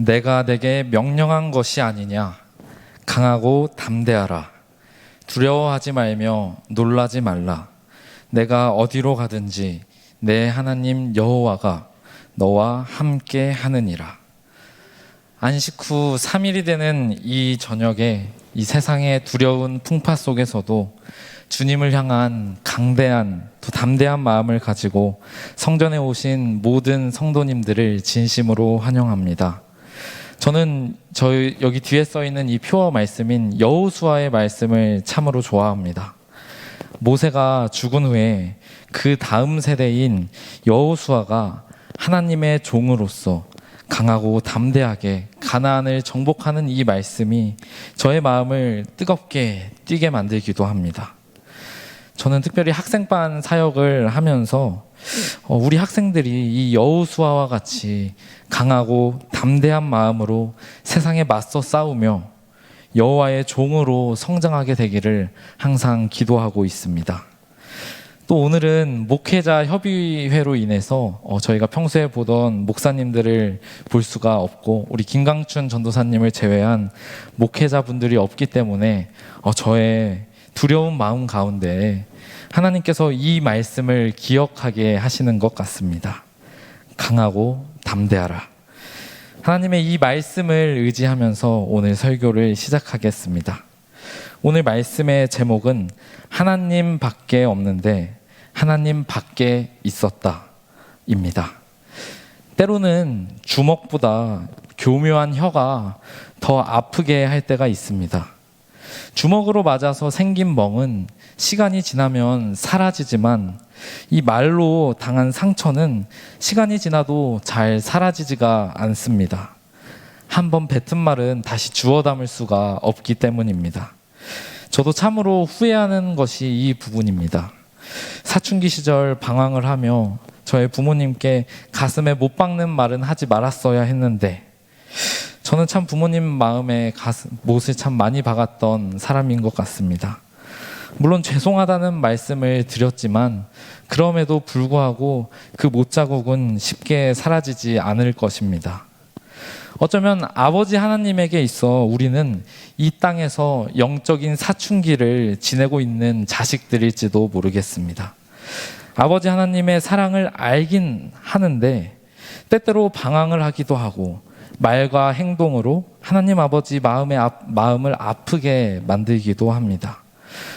내가 내게 명령한 것이 아니냐. 강하고 담대하라. 두려워하지 말며 놀라지 말라. 내가 어디로 가든지 내 하나님 여호와가 너와 함께 하느니라. 안식 후 3일이 되는 이 저녁에 이 세상의 두려운 풍파 속에서도 주님을 향한 강대한 또 담대한 마음을 가지고 성전에 오신 모든 성도님들을 진심으로 환영합니다. 저는 저희 여기 뒤에 써 있는 이 표어 말씀인 여호수아의 말씀을 참으로 좋아합니다. 모세가 죽은 후에 그 다음 세대인 여호수아가 하나님의 종으로서 강하고 담대하게 가나안을 정복하는 이 말씀이 저의 마음을 뜨겁게 뛰게 만들기도 합니다. 저는 특별히 학생반 사역을 하면서 어, 우리 학생들이 이 여호수아와 같이 강하고 담대한 마음으로 세상에 맞서 싸우며 여호와의 종으로 성장하게 되기를 항상 기도하고 있습니다. 또 오늘은 목회자 협의회로 인해서 어, 저희가 평소에 보던 목사님들을 볼 수가 없고 우리 김강춘 전도사님을 제외한 목회자분들이 없기 때문에 어, 저의 두려운 마음 가운데 하나님께서 이 말씀을 기억하게 하시는 것 같습니다. 강하고 담대하라. 하나님의 이 말씀을 의지하면서 오늘 설교를 시작하겠습니다. 오늘 말씀의 제목은 하나님 밖에 없는데 하나님 밖에 있었다. 입니다. 때로는 주먹보다 교묘한 혀가 더 아프게 할 때가 있습니다. 주먹으로 맞아서 생긴 멍은 시간이 지나면 사라지지만 이 말로 당한 상처는 시간이 지나도 잘 사라지지가 않습니다. 한번 뱉은 말은 다시 주워 담을 수가 없기 때문입니다. 저도 참으로 후회하는 것이 이 부분입니다. 사춘기 시절 방황을 하며 저의 부모님께 가슴에 못 박는 말은 하지 말았어야 했는데 저는 참 부모님 마음에 가슴, 못을 참 많이 박았던 사람인 것 같습니다. 물론 죄송하다는 말씀을 드렸지만 그럼에도 불구하고 그 못자국은 쉽게 사라지지 않을 것입니다. 어쩌면 아버지 하나님에게 있어 우리는 이 땅에서 영적인 사춘기를 지내고 있는 자식들일지도 모르겠습니다. 아버지 하나님의 사랑을 알긴 하는데 때때로 방황을 하기도 하고 말과 행동으로 하나님 아버지 마음의 아, 마음을 아프게 만들기도 합니다.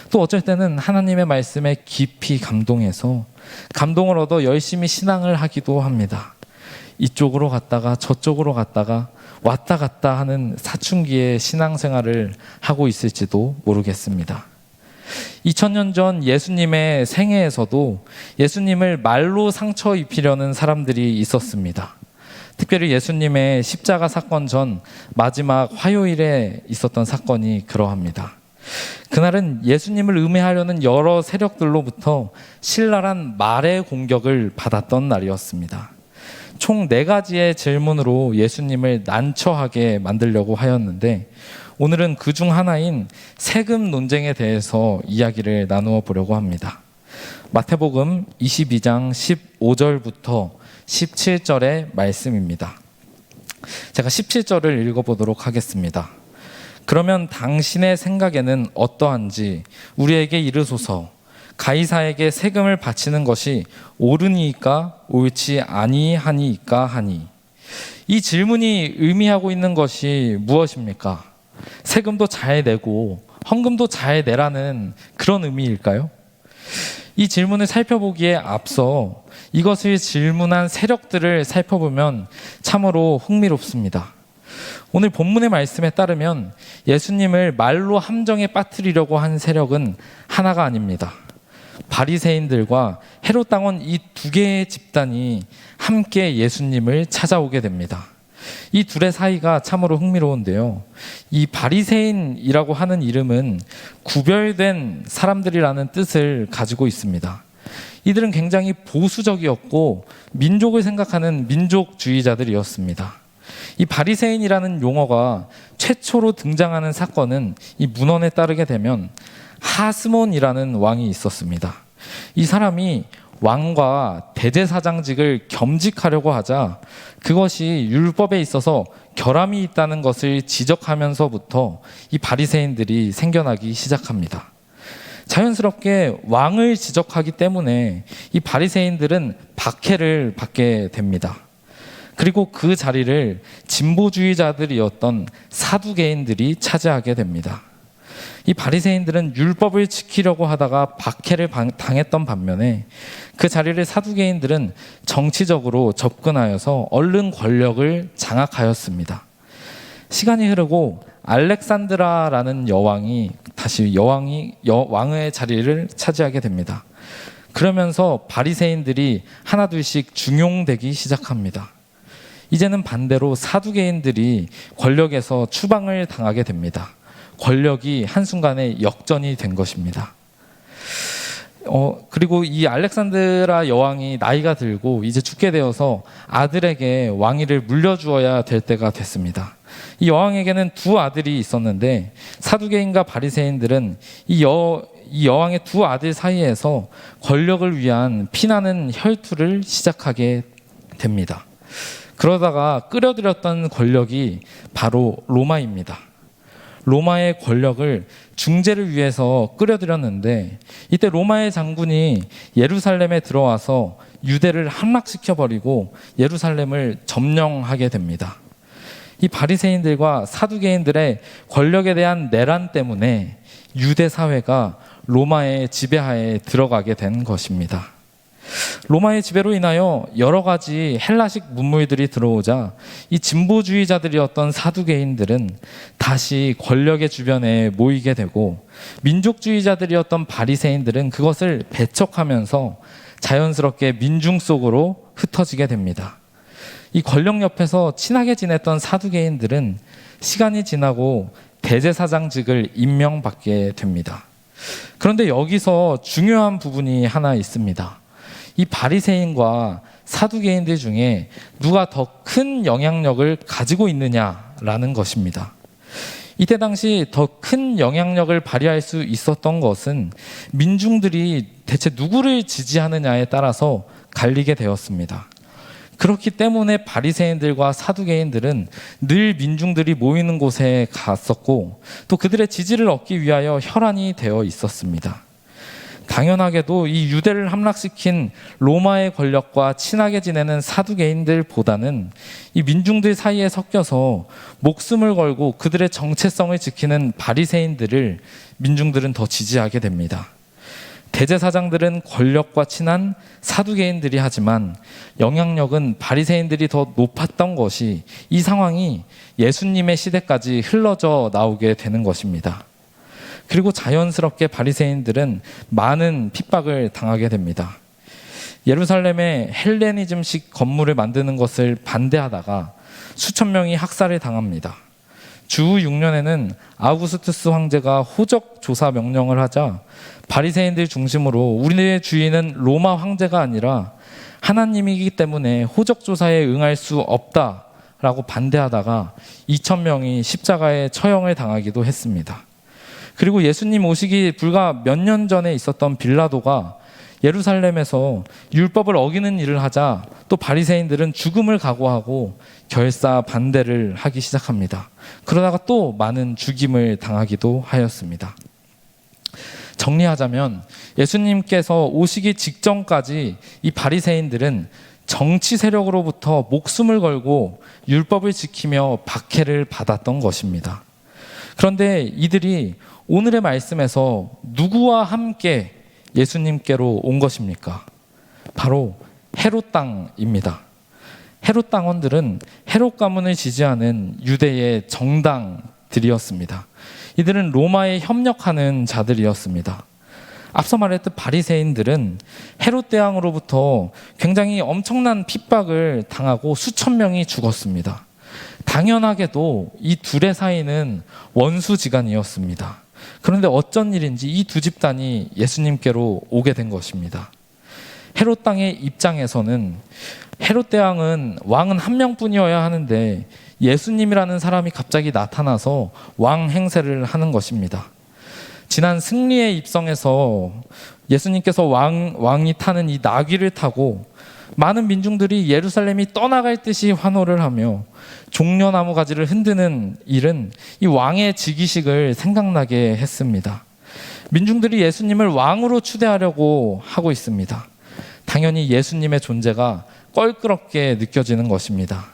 또 어쩔 때는 하나님의 말씀에 깊이 감동해서 감동을 얻어 열심히 신앙을 하기도 합니다. 이쪽으로 갔다가 저쪽으로 갔다가 왔다 갔다 하는 사춘기의 신앙생활을 하고 있을지도 모르겠습니다. 2000년 전 예수님의 생애에서도 예수님을 말로 상처 입히려는 사람들이 있었습니다. 특별히 예수님의 십자가 사건 전 마지막 화요일에 있었던 사건이 그러합니다. 그날은 예수님을 음해하려는 여러 세력들로부터 신랄한 말의 공격을 받았던 날이었습니다. 총 네 가지의 질문으로 예수님을 난처하게 만들려고 하였는데 오늘은 그 중 하나인 세금 논쟁에 대해서 이야기를 나누어 보려고 합니다. 마태복음 22장 15절부터 17절의 말씀입니다. 제가 17절을 읽어보도록 하겠습니다. 그러면 당신의 생각에는 어떠한지 우리에게 이르소서 가이사에게 세금을 바치는 것이 옳으니까 옳지 아니하니까 하니 이 질문이 의미하고 있는 것이 무엇입니까? 세금도 잘 내고 헌금도 잘 내라는 그런 의미일까요? 이 질문을 살펴보기에 앞서 이것을 질문한 세력들을 살펴보면 참으로 흥미롭습니다. 오늘 본문의 말씀에 따르면 예수님을 말로 함정에 빠뜨리려고 한 세력은 하나가 아닙니다. 바리새인들과 헤롯 당원 이 두 개의 집단이 함께 예수님을 찾아오게 됩니다. 이 둘의 사이가 참으로 흥미로운데요. 이 바리새인이라고 하는 이름은 구별된 사람들이라는 뜻을 가지고 있습니다. 이들은 굉장히 보수적이었고 민족을 생각하는 민족주의자들이었습니다. 이 바리새인이라는 용어가 최초로 등장하는 사건은 이 문헌에 따르게 되면 하스몬이라는 왕이 있었습니다. 이 사람이 왕과 대제사장직을 겸직하려고 하자 그것이 율법에 있어서 결함이 있다는 것을 지적하면서부터 이 바리새인들이 생겨나기 시작합니다. 자연스럽게 왕을 지적하기 때문에 이 바리새인들은 박해를 받게 됩니다. 그리고 그 자리를 진보주의자들이었던 사두개인들이 차지하게 됩니다. 이 바리새인들은 율법을 지키려고 하다가 박해를 방- 당했던 반면에 그 자리를 사두개인들은 정치적으로 접근하여서 얼른 권력을 장악하였습니다. 시간이 흐르고 알렉산드라라는 여왕이 다시 여왕이 여, 왕의 자리를 차지하게 됩니다. 그러면서 바리새인들이 하나둘씩 중용되기 시작합니다. 이제는 반대로 사두개인들이 권력에서 추방을 당하게 됩니다. 권력이 한순간에 역전이 된 것입니다. 어, 그리고 이 알렉산드라 여왕이 나이가 들고 이제 죽게 되어서 아들에게 왕위를 물려주어야 될 때가 됐습니다. 이 여왕에게는 두 아들이 있었는데 사두개인과 바리새인들은 이 여, 이 여왕의 두 아들 사이에서 권력을 위한 피나는 혈투를 시작하게 됩니다. 그러다가 끌어들였던 권력이 바로 로마입니다. 로마의 권력을 중재를 위해서 끌어들였는데 이때 로마의 장군이 예루살렘에 들어와서 유대를 함락시켜 버리고 예루살렘을 점령하게 됩니다. 이 바리새인들과 사두개인들의 권력에 대한 내란 때문에 유대 사회가 로마의 지배하에 들어가게 된 것입니다. 로마의 지배로 인하여 여러 가지 헬라식 문물들이 들어오자 이 진보주의자들이었던 사두개인들은 다시 권력의 주변에 모이게 되고 민족주의자들이었던 바리새인들은 그것을 배척하면서 자연스럽게 민중 속으로 흩어지게 됩니다. 이 권력 옆에서 친하게 지냈던 사두개인들은 시간이 지나고 대제사장직을 임명받게 됩니다. 그런데 여기서 중요한 부분이 하나 있습니다. 이 바리새인과 사두개인들 중에 누가 더 큰 영향력을 가지고 있느냐라는 것입니다. 이때 당시 더 큰 영향력을 발휘할 수 있었던 것은 민중들이 대체 누구를 지지하느냐에 따라서 갈리게 되었습니다. 그렇기 때문에 바리새인들과 사두개인들은 늘 민중들이 모이는 곳에 갔었고 또 그들의 지지를 얻기 위하여 혈안이 되어 있었습니다. 당연하게도 이 유대를 함락시킨 로마의 권력과 친하게 지내는 사두개인들보다는 이 민중들 사이에 섞여서 목숨을 걸고 그들의 정체성을 지키는 바리새인들을 민중들은 더 지지하게 됩니다. 대제사장들은 권력과 친한 사두개인들이 하지만 영향력은 바리새인들이 더 높았던 것이 이 상황이 예수님의 시대까지 흘러져 나오게 되는 것입니다. 그리고 자연스럽게 바리새인들은 많은 핍박을 당하게 됩니다. 예루살렘에 헬레니즘식 건물을 만드는 것을 반대하다가 수천 명이 학살을 당합니다. 주 6년에는 아우구스투스 황제가 호적 조사 명령을 하자 바리새인들 중심으로 우리의 주인은 로마 황제가 아니라 하나님이기 때문에 호적 조사에 응할 수 없다라고 반대하다가 2천 명이 십자가에 처형을 당하기도 했습니다. 그리고 예수님 오시기 불과 몇 년 전에 있었던 빌라도가 예루살렘에서 율법을 어기는 일을 하자 또 바리새인들은 죽음을 각오하고 결사 반대를 하기 시작합니다. 그러다가 또 많은 죽임을 당하기도 하였습니다. 정리하자면 예수님께서 오시기 직전까지 이 바리새인들은 정치 세력으로부터 목숨을 걸고 율법을 지키며 박해를 받았던 것입니다. 그런데 이들이 오늘의 말씀에서 누구와 함께 예수님께로 온 것입니까? 바로 헤롯 땅입니다. 헤롯 땅원들은 헤롯 가문을 지지하는 유대의 정당들이었습니다. 이들은 로마에 협력하는 자들이었습니다. 앞서 말했듯 바리새인들은 헤롯 대왕으로부터 굉장히 엄청난 핍박을 당하고 수천 명이 죽었습니다. 당연하게도 이 둘의 사이는 원수지간이었습니다. 그런데 어쩐 일인지 이 두 집단이 예수님께로 오게 된 것입니다. 헤롯 땅의 입장에서는 헤롯 대왕은 왕은 한 명뿐이어야 하는데 예수님이라는 사람이 갑자기 나타나서 왕 행세를 하는 것입니다. 지난 승리의 입성에서 예수님께서 왕, 왕이 타는 이 나귀를 타고 많은 민중들이 예루살렘이 떠나갈 듯이 환호를 하며 종려나무 가지를 흔드는 일은 이 왕의 즉위식을 생각나게 했습니다. 민중들이 예수님을 왕으로 추대하려고 하고 있습니다. 당연히 예수님의 존재가 껄끄럽게 느껴지는 것입니다.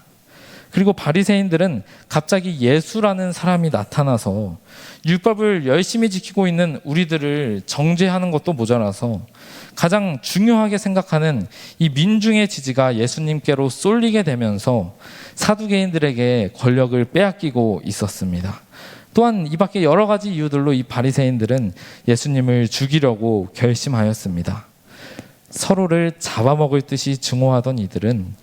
그리고 바리새인들은 갑자기 예수라는 사람이 나타나서 율법을 열심히 지키고 있는 우리들을 정죄하는 것도 모자라서 가장 중요하게 생각하는 이 민중의 지지가 예수님께로 쏠리게 되면서 사두개인들에게 권력을 빼앗기고 있었습니다. 또한 이 밖에 여러 가지 이유들로 이 바리새인들은 예수님을 죽이려고 결심하였습니다. 서로를 잡아먹을 듯이 증오하던 이들은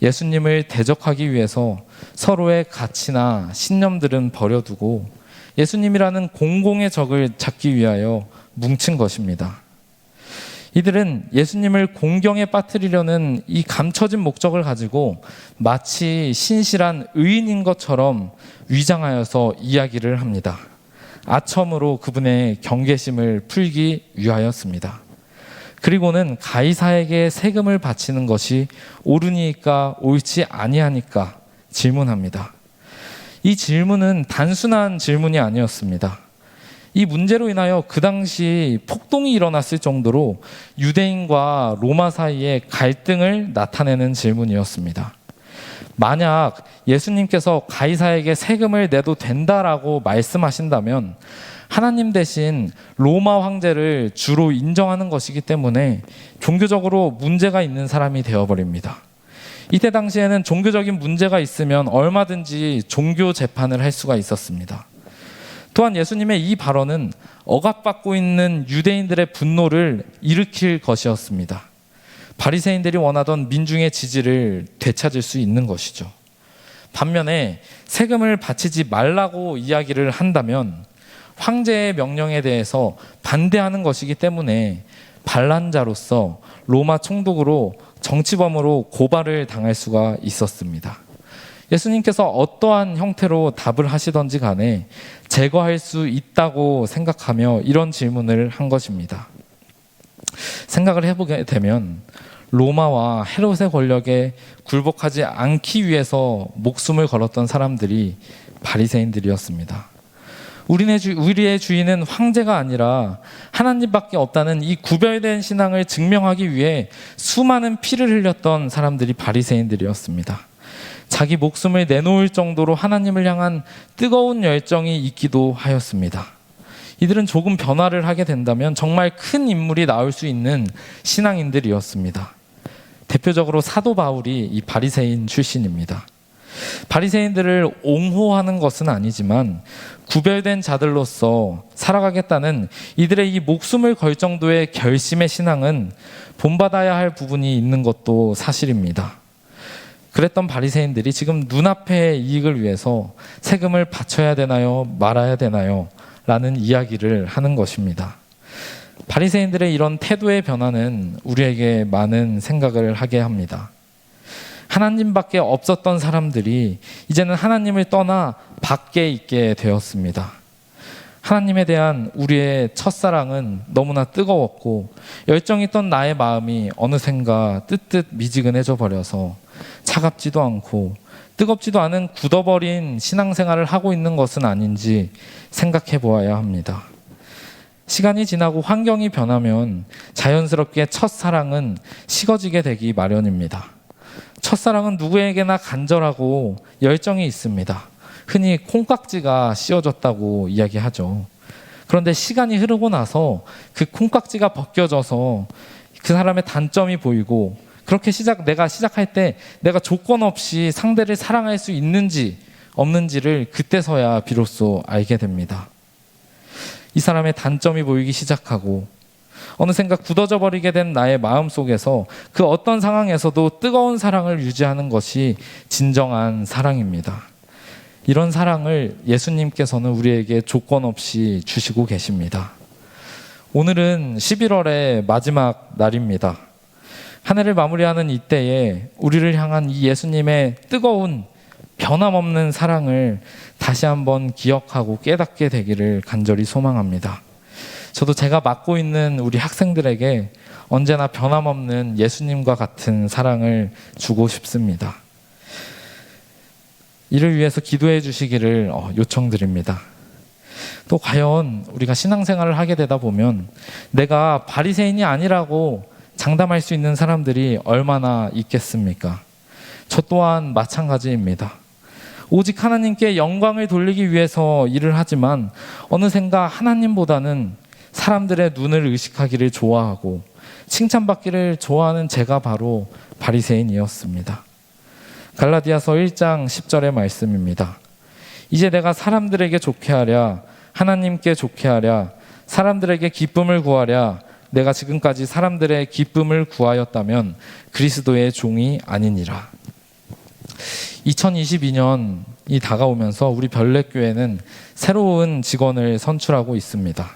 예수님을 대적하기 위해서 서로의 가치나 신념들은 버려두고 예수님이라는 공공의 적을 잡기 위하여 뭉친 것입니다. 이들은 예수님을 공경에 빠뜨리려는 이 감춰진 목적을 가지고 마치 신실한 의인인 것처럼 위장하여서 이야기를 합니다. 아첨으로 그분의 경계심을 풀기 위하였습니다. 그리고는 가이사에게 세금을 바치는 것이 옳으니까 옳지 아니하니까 질문합니다. 이 질문은 단순한 질문이 아니었습니다. 이 문제로 인하여 그 당시 폭동이 일어났을 정도로 유대인과 로마 사이의 갈등을 나타내는 질문이었습니다. 만약 예수님께서 가이사에게 세금을 내도 된다라고 말씀하신다면 하나님 대신 로마 황제를 주로 인정하는 것이기 때문에 종교적으로 문제가 있는 사람이 되어버립니다. 이때 당시에는 종교적인 문제가 있으면 얼마든지 종교 재판을 할 수가 있었습니다. 또한 예수님의 이 발언은 억압받고 있는 유대인들의 분노를 일으킬 것이었습니다. 바리새인들이 원하던 민중의 지지를 되찾을 수 있는 것이죠. 반면에 세금을 바치지 말라고 이야기를 한다면 황제의 명령에 대해서 반대하는 것이기 때문에 반란자로서 로마 총독으로 정치범으로 고발을 당할 수가 있었습니다. 예수님께서 어떠한 형태로 답을 하시던지 간에 제거할 수 있다고 생각하며 이런 질문을 한 것입니다. 생각을 해보게 되면 로마와 헤롯의 권력에 굴복하지 않기 위해서 목숨을 걸었던 사람들이 바리새인들이었습니다. 우리의, 주, 우리의 주인은 황제가 아니라 하나님밖에 없다는 이 구별된 신앙을 증명하기 위해 수많은 피를 흘렸던 사람들이 바리새인들이었습니다. 자기 목숨을 내놓을 정도로 하나님을 향한 뜨거운 열정이 있기도 하였습니다. 이들은 조금 변화를 하게 된다면 정말 큰 인물이 나올 수 있는 신앙인들이었습니다. 대표적으로 사도 바울이 이 바리새인 출신입니다. 바리새인들을 옹호하는 것은 아니지만 구별된 자들로서 살아가겠다는 이들의 이 목숨을 걸 정도의 결심의 신앙은 본받아야 할 부분이 있는 것도 사실입니다. 그랬던 바리새인들이 지금 눈앞의 이익을 위해서 세금을 바쳐야 되나요? 말아야 되나요? 라는 이야기를 하는 것입니다. 바리새인들의 이런 태도의 변화는 우리에게 많은 생각을 하게 합니다. 하나님밖에 없었던 사람들이 이제는 하나님을 떠나 밖에 있게 되었습니다. 하나님에 대한 우리의 첫사랑은 너무나 뜨거웠고 열정있던 나의 마음이 어느샌가 뜨뜻 미지근해져 버려서 차갑지도 않고 뜨겁지도 않은 굳어버린 신앙생활을 하고 있는 것은 아닌지 생각해 보아야 합니다. 시간이 지나고 환경이 변하면 자연스럽게 첫사랑은 식어지게 되기 마련입니다. 첫사랑은 누구에게나 간절하고 열정이 있습니다. 흔히 콩깍지가 씌워졌다고 이야기하죠. 그런데 시간이 흐르고 나서 그 콩깍지가 벗겨져서 그 사람의 단점이 보이고 그렇게 시작 내가 시작할 때 내가 조건 없이 상대를 사랑할 수 있는지 없는지를 그때서야 비로소 알게 됩니다. 이 사람의 단점이 보이기 시작하고 어느샌가 굳어져 버리게 된 나의 마음 속에서 그 어떤 상황에서도 뜨거운 사랑을 유지하는 것이 진정한 사랑입니다. 이런 사랑을 예수님께서는 우리에게 조건 없이 주시고 계십니다. 오늘은 11월의 마지막 날입니다. 한 해를 마무리하는 이때에 우리를 향한 이 예수님의 뜨거운 변함없는 사랑을 다시 한번 기억하고 깨닫게 되기를 간절히 소망합니다. 저도 제가 맡고 있는 우리 학생들에게 언제나 변함없는 예수님과 같은 사랑을 주고 싶습니다. 이를 위해서 기도해 주시기를 어, 요청드립니다. 또 과연 우리가 신앙생활을 하게 되다 보면 내가 바리새인이 아니라고 장담할 수 있는 사람들이 얼마나 있겠습니까? 저 또한 마찬가지입니다. 오직 하나님께 영광을 돌리기 위해서 일을 하지만 어느샌가 하나님보다는 사람들의 눈을 의식하기를 좋아하고 칭찬받기를 좋아하는 제가 바로 바리새인이었습니다. 갈라디아서 1장 10절의 말씀입니다. 이제 내가 사람들에게 좋게 하랴 하나님께 좋게 하랴 사람들에게 기쁨을 구하랴 내가 지금까지 사람들의 기쁨을 구하였다면 그리스도의 종이 아니니라. 2022년이 다가오면서 우리 별내교회는 새로운 직원을 선출하고 있습니다.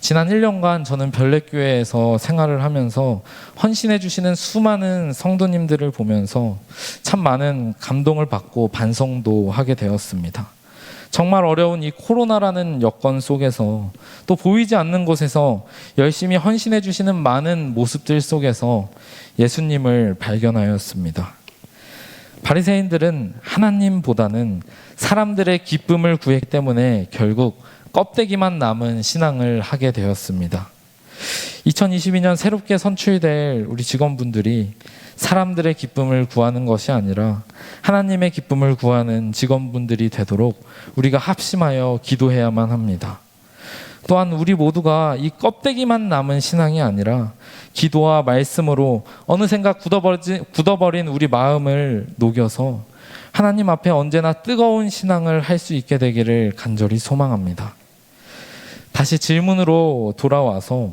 지난 1년간 저는 별내교회에서 생활을 하면서 헌신해 주시는 수많은 성도님들을 보면서 참 많은 감동을 받고 반성도 하게 되었습니다. 정말 어려운 이 코로나라는 여건 속에서 또 보이지 않는 곳에서 열심히 헌신해 주시는 많은 모습들 속에서 예수님을 발견하였습니다. 바리새인들은 하나님보다는 사람들의 기쁨을 구했기 때문에 결국 껍데기만 남은 신앙을 하게 되었습니다. 2022년 새롭게 선출될 우리 직원분들이 사람들의 기쁨을 구하는 것이 아니라 하나님의 기쁨을 구하는 직원분들이 되도록 우리가 합심하여 기도해야만 합니다. 또한 우리 모두가 이 껍데기만 남은 신앙이 아니라 기도와 말씀으로 어느샌가 굳어버린, 굳어버린 우리 마음을 녹여서 하나님 앞에 언제나 뜨거운 신앙을 할 수 있게 되기를 간절히 소망합니다. 다시 질문으로 돌아와서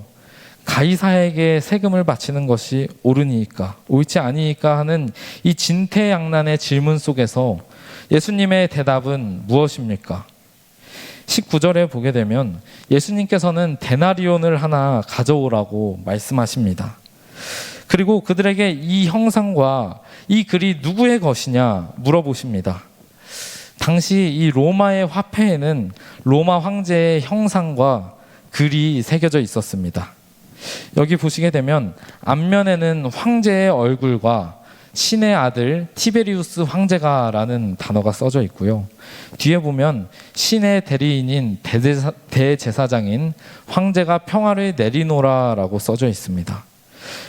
가이사에게 세금을 바치는 것이 옳으니까 옳지 아니니까 하는 이 진퇴양난의 질문 속에서 예수님의 대답은 무엇입니까? 19절에 보게 되면 예수님께서는 데나리온을 하나 가져오라고 말씀하십니다. 그리고 그들에게 이 형상과 이 글이 누구의 것이냐 물어보십니다. 당시 이 로마의 화폐에는 로마 황제의 형상과 글이 새겨져 있었습니다. 여기 보시게 되면 앞면에는 황제의 얼굴과 신의 아들 티베리우스 황제가라는 단어가 써져 있고요. 뒤에 보면 신의 대리인인 대제사, 대제사장인 황제가 평화를 내리노라라고 써져 있습니다.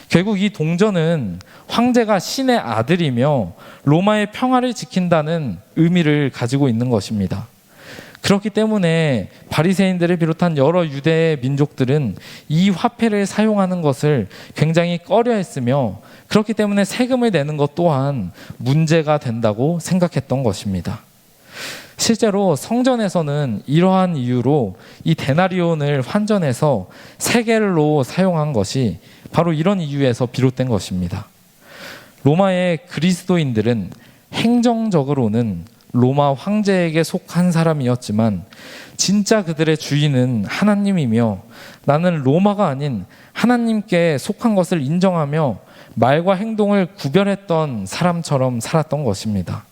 결국 이 동전은 황제가 신의 아들이며 로마의 평화를 지킨다는 의미를 가지고 있는 것입니다. 그렇기 때문에 바리새인들을 비롯한 여러 유대 민족들은 이 화폐를 사용하는 것을 굉장히 꺼려했으며 그렇기 때문에 세금을 내는 것 또한 문제가 된다고 생각했던 것입니다. 실제로 성전에서는 이러한 이유로 이 데나리온을 환전해서 세겔로 사용한 것이 바로 이런 이유에서 비롯된 것입니다. 로마의 그리스도인들은 행정적으로는 로마 황제에게 속한 사람이었지만 진짜 그들의 주인은 하나님이며 나는 로마가 아닌 하나님께 속한 것을 인정하며 말과 행동을 구별했던 사람처럼 살았던 것입니다.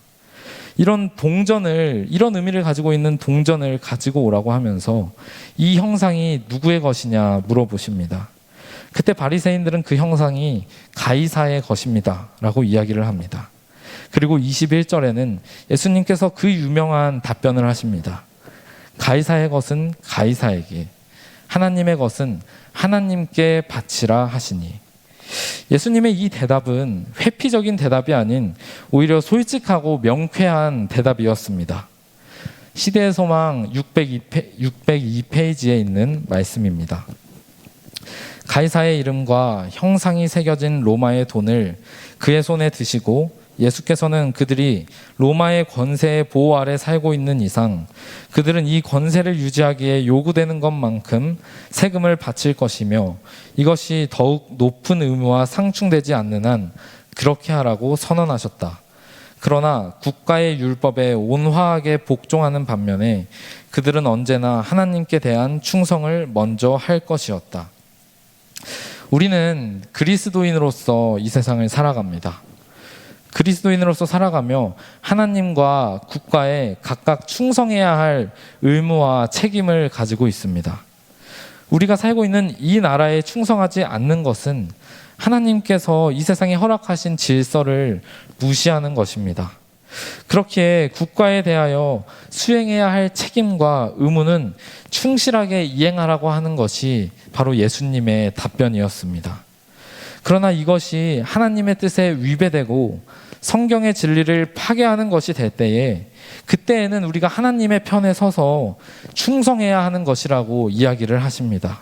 이런 동전을 이런 의미를 가지고 있는 동전을 가지고 오라고 하면서 이 형상이 누구의 것이냐 물어보십니다. 그때 바리새인들은 그 형상이 가이사의 것입니다라고 이야기를 합니다. 그리고 21절에는 예수님께서 그 유명한 답변을 하십니다. 가이사의 것은 가이사에게, 하나님의 것은 하나님께 바치라 하시니. 예수님의 이 대답은 회피적인 대답이 아닌 오히려 솔직하고 명쾌한 대답이었습니다. 시대의 소망 602페, 602페이지에 있는 말씀입니다. 가이사의 이름과 형상이 새겨진 로마의 돈을 그의 손에 드시고 예수께서는 그들이 로마의 권세의 보호 아래 살고 있는 이상 그들은 이 권세를 유지하기에 요구되는 것만큼 세금을 바칠 것이며 이것이 더욱 높은 의무와 상충되지 않는 한 그렇게 하라고 선언하셨다. 그러나 국가의 율법에 온화하게 복종하는 반면에 그들은 언제나 하나님께 대한 충성을 먼저 할 것이었다. 우리는 그리스도인으로서 이 세상을 살아갑니다. 그리스도인으로서 살아가며 하나님과 국가에 각각 충성해야 할 의무와 책임을 가지고 있습니다. 우리가 살고 있는 이 나라에 충성하지 않는 것은 하나님께서 이 세상에 허락하신 질서를 무시하는 것입니다. 그렇기에 국가에 대하여 수행해야 할 책임과 의무는 충실하게 이행하라고 하는 것이 바로 예수님의 답변이었습니다. 그러나 이것이 하나님의 뜻에 위배되고 성경의 진리를 파괴하는 것이 될 때에 그때에는 우리가 하나님의 편에 서서 충성해야 하는 것이라고 이야기를 하십니다.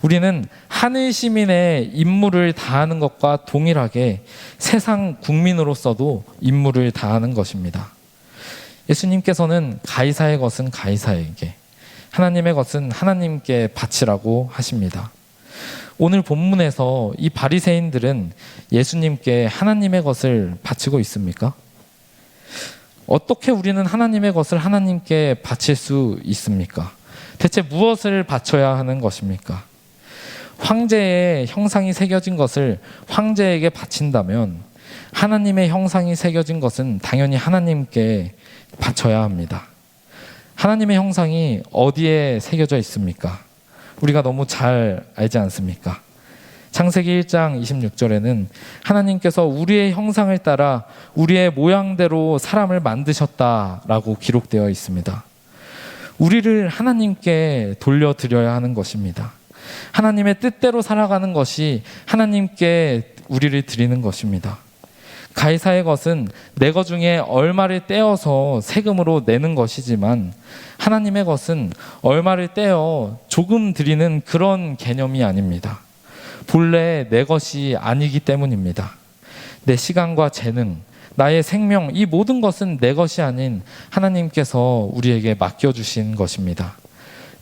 우리는 하늘 시민의 임무를 다하는 것과 동일하게 세상 국민으로서도 임무를 다하는 것입니다. 예수님께서는 가이사의 것은 가이사에게, 하나님의 것은 하나님께 바치라고 하십니다. 오늘 본문에서 이 바리새인들은 예수님께 하나님의 것을 바치고 있습니까? 어떻게 우리는 하나님의 것을 하나님께 바칠 수 있습니까? 대체 무엇을 바쳐야 하는 것입니까? 황제의 형상이 새겨진 것을 황제에게 바친다면 하나님의 형상이 새겨진 것은 당연히 하나님께 바쳐야 합니다. 하나님의 형상이 어디에 새겨져 있습니까? 우리가 너무 잘 알지 않습니까? 창세기 1장 26절에는 하나님께서 우리의 형상을 따라 우리의 모양대로 사람을 만드셨다라고 기록되어 있습니다. 우리를 하나님께 돌려드려야 하는 것입니다. 하나님의 뜻대로 살아가는 것이 하나님께 우리를 드리는 것입니다. 가이사의 것은 내 것 중에 얼마를 떼어서 세금으로 내는 것이지만 하나님의 것은 얼마를 떼어 조금 드리는 그런 개념이 아닙니다. 본래 내 것이 아니기 때문입니다. 내 시간과 재능, 나의 생명, 이 모든 것은 내 것이 아닌 하나님께서 우리에게 맡겨주신 것입니다.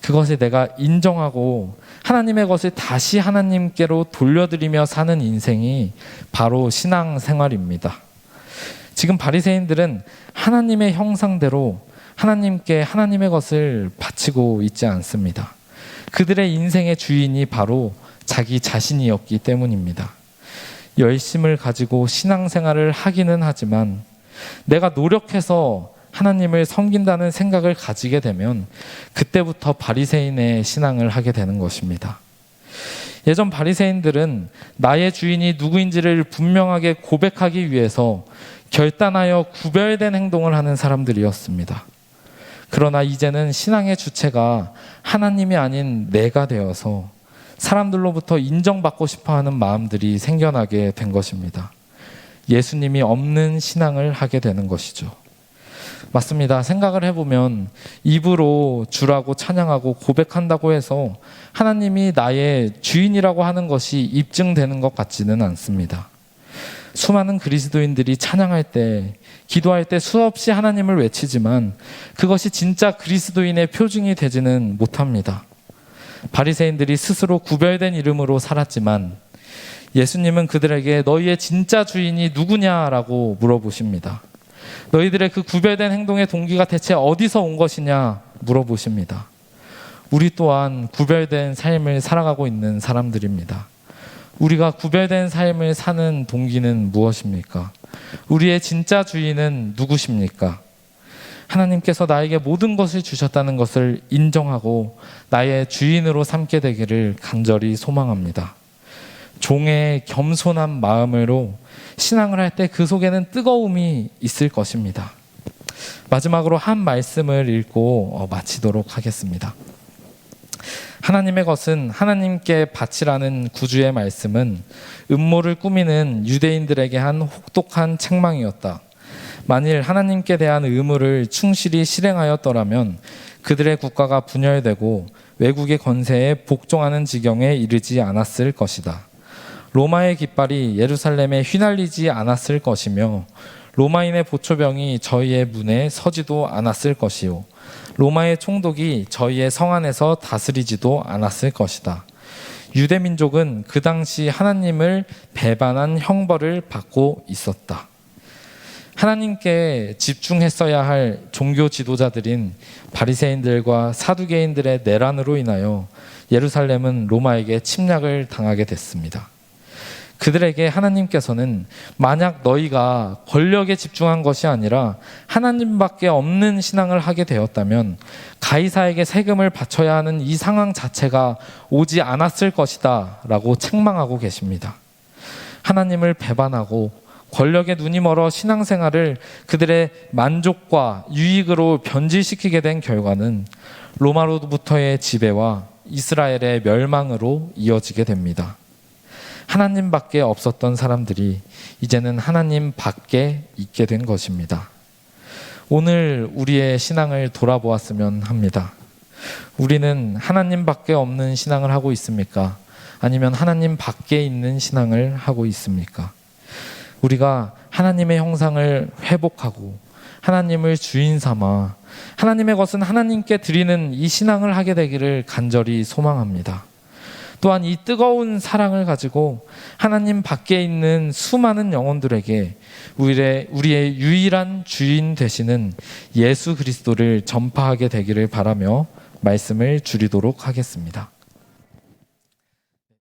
그것을 내가 인정하고 하나님의 것을 다시 하나님께로 돌려드리며 사는 인생이 바로 신앙 생활입니다. 지금 바리새인들은 하나님의 형상대로 하나님께 하나님의 것을 바치고 있지 않습니다. 그들의 인생의 주인이 바로 자기 자신이었기 때문입니다. 열심을 가지고 신앙생활을 하기는 하지만 내가 노력해서 하나님을 섬긴다는 생각을 가지게 되면 그때부터 바리새인의 신앙을 하게 되는 것입니다. 예전 바리새인들은 나의 주인이 누구인지를 분명하게 고백하기 위해서 결단하여 구별된 행동을 하는 사람들이었습니다. 그러나 이제는 신앙의 주체가 하나님이 아닌 내가 되어서 사람들로부터 인정받고 싶어 하는 마음들이 생겨나게 된 것입니다. 예수님이 없는 신앙을 하게 되는 것이죠. 맞습니다. 생각을 해보면 입으로 주라고 찬양하고 고백한다고 해서 하나님이 나의 주인이라고 하는 것이 입증되는 것 같지는 않습니다. 수많은 그리스도인들이 찬양할 때, 기도할 때 수없이 하나님을 외치지만 그것이 진짜 그리스도인의 표징이 되지는 못합니다. 바리새인들이 스스로 구별된 이름으로 살았지만 예수님은 그들에게 너희의 진짜 주인이 누구냐라고 물어보십니다. 너희들의 그 구별된 행동의 동기가 대체 어디서 온 것이냐 물어보십니다. 우리 또한 구별된 삶을 살아가고 있는 사람들입니다. 우리가 구별된 삶을 사는 동기는 무엇입니까? 우리의 진짜 주인은 누구십니까? 하나님께서 나에게 모든 것을 주셨다는 것을 인정하고 나의 주인으로 삼게 되기를 간절히 소망합니다. 종의 겸손한 마음으로 신앙을 할 때 그 속에는 뜨거움이 있을 것입니다. 마지막으로 한 말씀을 읽고 어, 마치도록 하겠습니다. 하나님의 것은 하나님께 바치라는 구주의 말씀은 음모를 꾸미는 유대인들에게 한 혹독한 책망이었다. 만일 하나님께 대한 의무를 충실히 실행하였더라면 그들의 국가가 분열되고 외국의 건세에 복종하는 지경에 이르지 않았을 것이다. 로마의 깃발이 예루살렘에 휘날리지 않았을 것이며 로마인의 보초병이 저희의 문에 서지도 않았을 것이요 로마의 총독이 저희의 성 안에서 다스리지도 않았을 것이다. 유대 민족은 그 당시 하나님을 배반한 형벌을 받고 있었다. 하나님께 집중했어야 할 종교 지도자들인 바리새인들과 사두개인들의 내란으로 인하여 예루살렘은 로마에게 침략을 당하게 됐습니다. 그들에게 하나님께서는 만약 너희가 권력에 집중한 것이 아니라 하나님밖에 없는 신앙을 하게 되었다면 가이사에게 세금을 바쳐야 하는 이 상황 자체가 오지 않았을 것이다 라고 책망하고 계십니다. 하나님을 배반하고 권력에 눈이 멀어 신앙생활을 그들의 만족과 유익으로 변질시키게 된 결과는 로마로부터의 지배와 이스라엘의 멸망으로 이어지게 됩니다. 하나님밖에 없었던 사람들이 이제는 하나님 밖에 있게 된 것입니다. 오늘 우리의 신앙을 돌아보았으면 합니다. 우리는 하나님밖에 없는 신앙을 하고 있습니까? 아니면 하나님 밖에 있는 신앙을 하고 있습니까? 우리가 하나님의 형상을 회복하고 하나님을 주인 삼아 하나님의 것은 하나님께 드리는 이 신앙을 하게 되기를 간절히 소망합니다. 또한 이 뜨거운 사랑을 가지고 하나님 밖에 있는 수많은 영혼들에게 우리의, 우리의 유일한 주인 되시는 예수 그리스도를 전파하게 되기를 바라며 말씀을 줄이도록 하겠습니다.